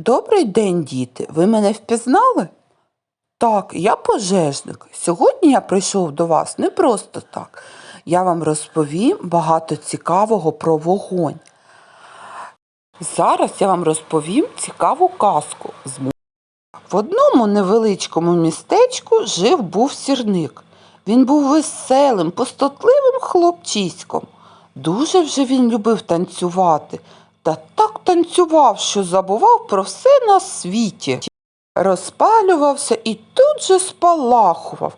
Добрий день, діти. Ви мене впізнали? Так, я пожежник. Сьогодні я прийшов до вас не просто так. Я вам розповім багато цікавого про вогонь. Зараз я вам розповім цікаву казку. В одному невеличкому містечку жив був сірник. Він був веселим, пустотливим хлопчиськом. Дуже вже він любив танцювати, та так танцював, що забував про все на світі. Розпалювався і тут же спалахував.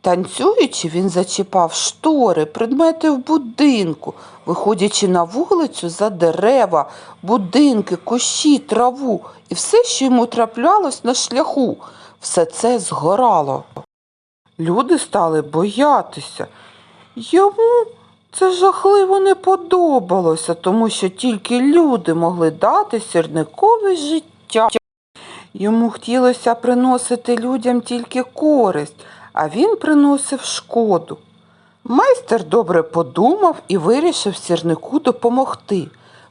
Танцюючи, він зачіпав штори, предмети в будинку, виходячи на вулицю за дерева, будинки, кущі, траву і все, що йому траплялось на шляху, все це згорало. Люди стали боятися. Йому це жахливо не подобалося, тому що тільки люди могли дати сірникові життя. Йому хотілося приносити людям тільки користь, а він приносив шкоду. Майстер добре подумав і вирішив сірнику допомогти.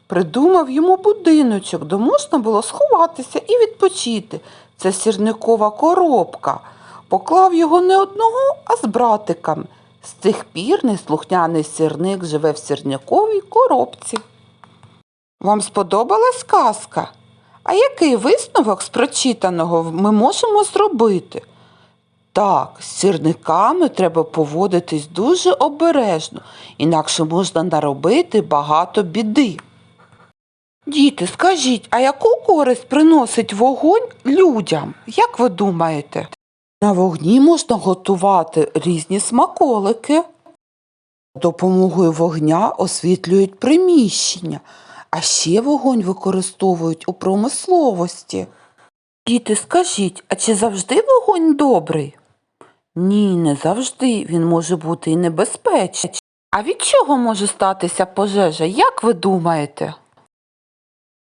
Придумав йому будиночок, де можна було сховатися і відпочити. Це сірникова коробка. Поклав його не одного, а з братиками. З тих пір неслухняний сірник живе в сірниковій коробці. Вам сподобалась казка? А який висновок з прочитаного ми можемо зробити? Так, з сірниками треба поводитись дуже обережно, інакше можна наробити багато біди. Діти, скажіть, а яку користь приносить вогонь людям? Як ви думаєте? На вогні можна готувати різні смаколики. Допомогою вогня освітлюють приміщення, а ще вогонь використовують у промисловості. Діти, скажіть, а чи завжди вогонь добрий? Ні, не завжди. Він може бути і небезпечний. А від чого може статися пожежа, як ви думаєте?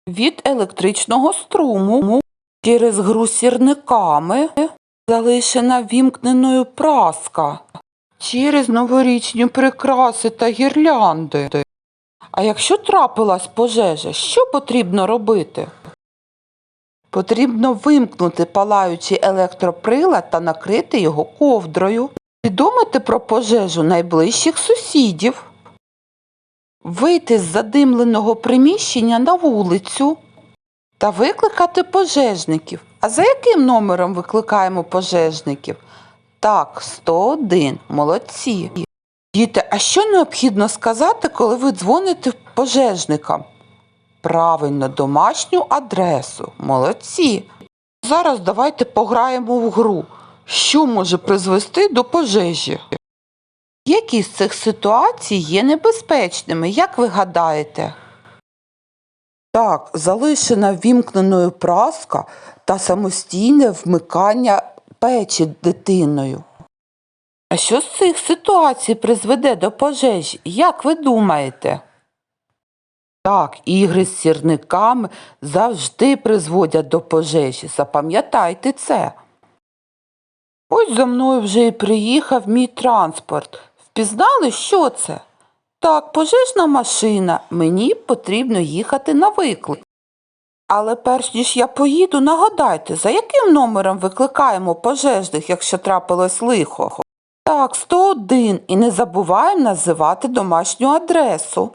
Від електричного струму через гру сірниками залишена вімкненою праска, через новорічні прикраси та гірлянди. А якщо трапилась пожежа, що потрібно робити? Потрібно вимкнути палаючий електроприлад та накрити його ковдрою, повідомити про пожежу найближчих сусідів, вийти з задимленого приміщення на вулицю та викликати пожежників. А за яким номером викликаємо пожежників? Так, 101. Молодці. Діти, а що необхідно сказати, коли ви дзвоните пожежникам? Правильно, домашню адресу. Молодці. Зараз давайте пограємо в гру. Що може призвести до пожежі? Які з цих ситуацій є небезпечними, як ви гадаєте? Так, залишена вімкненою праска та самостійне вмикання печі дитиною. А що з цих ситуацій призведе до пожежі? Як ви думаєте? Так, ігри з сірниками завжди призводять до пожежі. Запам'ятайте це. Ось за мною вже і приїхав мій транспорт. Впізнали, що це? Так, пожежна машина. Мені потрібно їхати на виклик. Але перш ніж я поїду, нагадайте, за яким номером викликаємо пожежних, якщо трапилось лихо? Так, 101. І не забуваємо називати домашню адресу.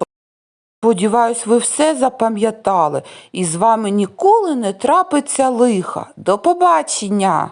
Сподіваюсь, ви все запам'ятали, і з вами ніколи не трапиться лиха. До побачення!